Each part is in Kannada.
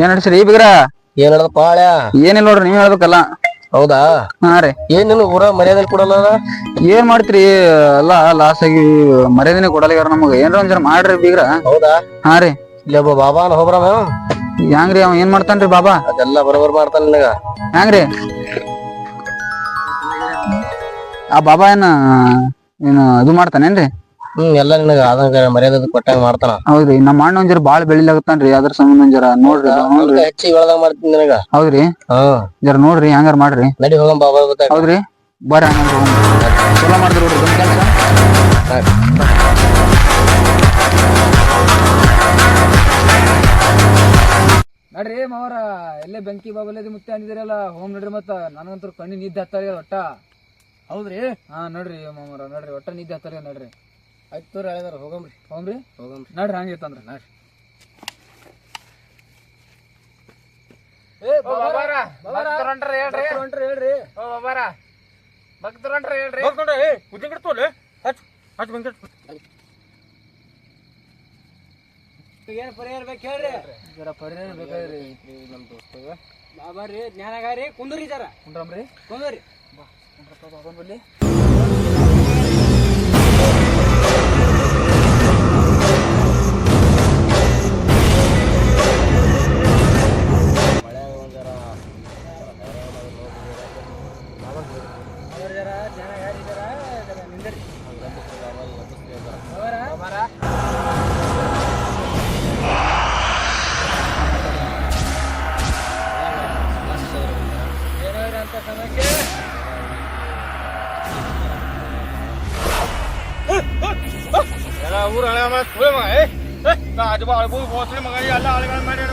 ಏನ್ ನಡ್ಸಿರಿ ಬಿಗ್ರ? ಏನ್ ಹೇಳದ ಪಾಳ್ಯ ಏನಿಲ್ಲ ನೋಡ್ರಿ ನೀವ್ ಹೇಳ್ಬೇಕಲ್ಲ. ಹೌದಾ? ಹಾ ರೀ. ಏನ್ ನಿನ್ ಊರ ಮರ್ಯಾದೆ ಕೊಡಲ್ಲ ಏನ್ ಮಾಡ್ತೀರಿ? ಅಲ್ಲ ಲಾಸ್ ಆಗಿ ಮರ್ಯಾದೆನೆ ಕೊಡಲ್ಲ ನಮಗ. ಏನ್ರ ಒಂದ್ ಮಾಡ್ರಿ ಬೀಗ್ರ. ಹೌದಾ? ಹಾ ರೀ. ಇಲ್ಲಿ ಒಬ್ಬ ಹೋಗ್ರ ಹ್ಯಾಂಗ್ರಿ ಅವ? ಏನ್ ಮಾಡ್ತಾನ್ರಿ ಬಾಬಾ? ಅದೆಲ್ಲ ಬರೋಬರ್ ಮಾಡ್ತಾನ ನಿನಗ. ಹ್ಯಾಂಗ್ರಿ? ಆ ಬಾಬಾ ಏನ ಏನು ಅದು ಮಾಡ್ತಾನೇನ್ರಿ? ಹ್ಮ್ ಎಲ್ಲ ನಿನಗ ಅದಂಗ ಮರ್ಯಾದೆ ಕೊಟ್ಟಂಗ ಮಾಡ್ತಾನ. ಹೌದ್ರಿ ನಮ್ಮ ಅಣ್ಣ ಬಾಳ ಬೆಳಿಲಾಗತ್ತಾನ್ರಿ ಅದ್ರ ಸಂಬಂಧ ನೋಡ್ರಿ ನೋಡ್ರಿ. ಹೆಚ್ಚಿಗೆ ಹೇಳ್ದಂಗ ಮಾಡ್ತೀನಿ ನಿನಗ. ಹೌದ್ರಿ? ಜರ ನೋಡ್ರಿ ಹಂಗಾರ ಮಾಡ್ರಿ. ನಡಿ ಹೋಗಂ ಬಾಬಾ ಗೊತ್ತಾಗ ಹೌದ್ರಿ? ಬರ್ರಿ ಹಂಗಂದ್ರ ಹೋಗೋಣ. ಚಲೋ ಮಾಡಿದ್ರಿ ನೋಡ್ರಿ ಕೆಲ್ಸ. ನಡ್ರಿ ಮಾವರ ಎಲ್ಲೇ ಬೆಂಕಿ ಬಾಬಲದಿ ಮುತ್ತೆ ಅಂದಿದಿರಲ್ಲ ಹೋಮ್ ನಡ್ರಿ ಮತ್ತ ನನಗಂತೂ ಕಣ್ಣಿ ನಿದ್ದೆ ಹತ್ತಾರ ಒಟ್ಟ. ಹೌದ್ರಿ? ಹಾ ನೋಡ್ರಿ ಮಾಮರ ನೋಡ್ರಿ ಒಟ್ಟ ನಿದ್ದೆ ಹತ್ತಾರ ನಡ್ರಿ. ಆಯ್ತು ತೋರಿ ಹೇಳಿದಾರ ಹೋಗಮ್ರಿ. ಹೋಗ್ರಿ ಹೋಗಮ್ರಿ. ನಡ್ರಿ ಹಂಗಿತ್ತಂದ್ರ ನಡ್ರಿ. ಹೇಳ್ರಿ. ಏನ್ ಪರಿಹಾರ ಬೇಕು ಹೇಳ್ರಿ? ಜರ ಪರಿಹಾರ ಬೇಕಾದ್ರಿ ನಮ್ ದೋಸ್ತಗ. ಬಾಬಾರಿ ಜ್ಞಾನಗಾರಿ ಕುಂದ್ರಿ. ಜರ ಬಾ ಕುಂದ್ರಿ ತಗೊಂಡ್ಬಲ್ಲಿ ಅವ್ರ ಜರ ನಿಂದ್ರಿ. ಏನಾದ್ರು ಅಂತ ಸಮಯಕ್ಕೆ? ಊರ ಹಳೆ ಏ ಆಜು ಬಾ ಅಳ್ಬು ಬೋಸಳೆ ಮಗ ಎಲ್ಲ ಹಳೆಗಳ ಮಾಡ್ಯಾರ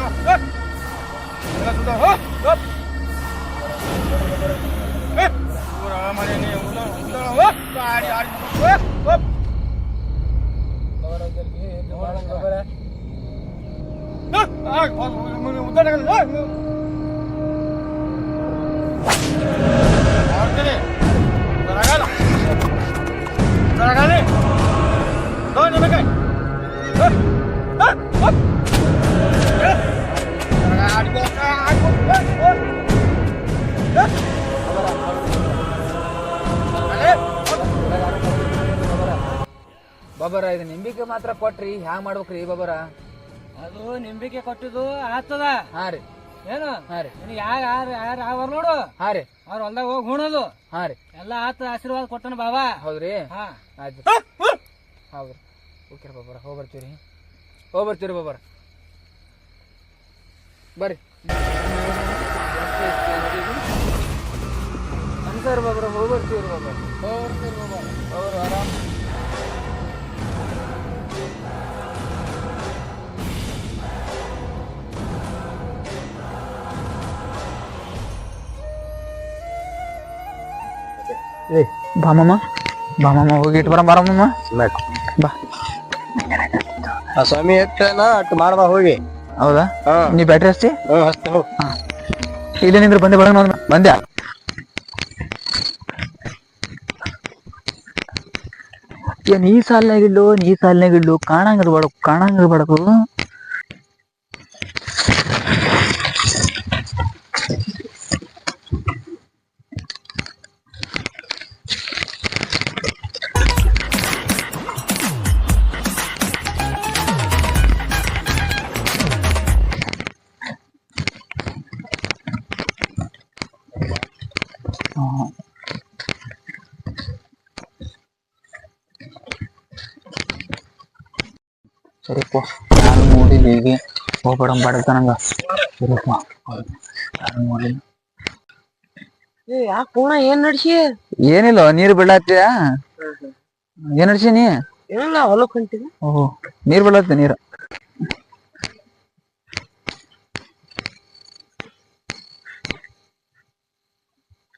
ಬಾಬರ ಇದು ನಿಂಬಿಕೆ ಮಾತ್ರ ಕೊಟ್ರಿ ಹ್ಯಾಂಗ್ ಮಾಡ್ಬೇಕ್ರಿ ಬಾಬರ? ಅದು ನಿಂಬಿಕೆ ಕೊಟ್ಟಿದ್ದು ಆತದ. ಹಾ ರೀ. ಏನು? ಹಾ ರೀ. ನಿನಗೆ ಯಾರು ಯಾರು ಯಾರು ನೋಡು. ಹಾ ರೀ. ಅವ್ರ ಹೊಲ್ದಾಗ ಹೋಗಿ ಹುಣೋದು. ಹಾ ರೀ. ಎಲ್ಲ ಆತ ಆಶೀರ್ವಾದ ಕೊಟ್ಟನ ಬಾಬಾ ಹೌದ್ರಿ? ಹಾ. ಆಯ್ತು. ಹೌದ್ರಿ. ಓಕೆ ಬಾಬರ ಹೋಗಿ ಬರ್ತೀವಿ ಹೋಗಿ ಬರ್ತೀವಿ ಬಾಬರ. ಬರ್ರಿ. ನಮಸ್ಕಾರ ಬಾಬರ ಹೋಗಿ ಬರ್ತೀವಿ ಬಾಬಾ ಹೋಗಿ ಬರ್ತೀವಿ ಬಾಬರ. ಅವ್ರು ಆರಾಮ್. ಬಾಮಮ್ಮ ಬಾ ಹೋಗಿ ಇಟ್ಟು ಬರ ಬಾರ ಮಾಮ. ಬಾ. ಆ ಸ್ವಾಮಿ ಎಟ್ಟನ ಅಟ್ ಮಾಡ್ಬಾ ಹೋಗಿ. ಹೌದಾ? ನೀ ಬ್ಯಾಟ್ರಿ ಹಚ್ಚಿ ಇಲ್ಲೇ ನಿಂದ್ರ ಬಂದೆ ಬಡ ಬಂದ್ಯಾ ಏನ್ ಈ ಸಾಲ್ನಾಗ ನೀ ಈ ಕಾಣಂಗ ಇಲ್ಲು ಸರಿಪ್ಪ ನಾನು ಹೋಗ್ಬೇಡ ನಾನು ಯಾಕೆ ಪೂರ್ಣ ಏನ್ ನಡ್ಸಿ? ಏನಿಲ್ಲ ನೀರ್ ಬಿಡತ್ತೀಯ ಏನ್ ನಡ್ಸಿ ನೀ? ಏನಿಲ್ಲ ಹೊಲಕ್ ಹೊಂಟಿದ ಓಹೋ ನೀರ್ ಬಿಡತ್ತೆ ನೀರ್?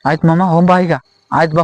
ಆಯ್ತು ಮಾಮ ಹೋಗ್ ಬಾ ಈಗ. ಆಯ್ತು ಬಾ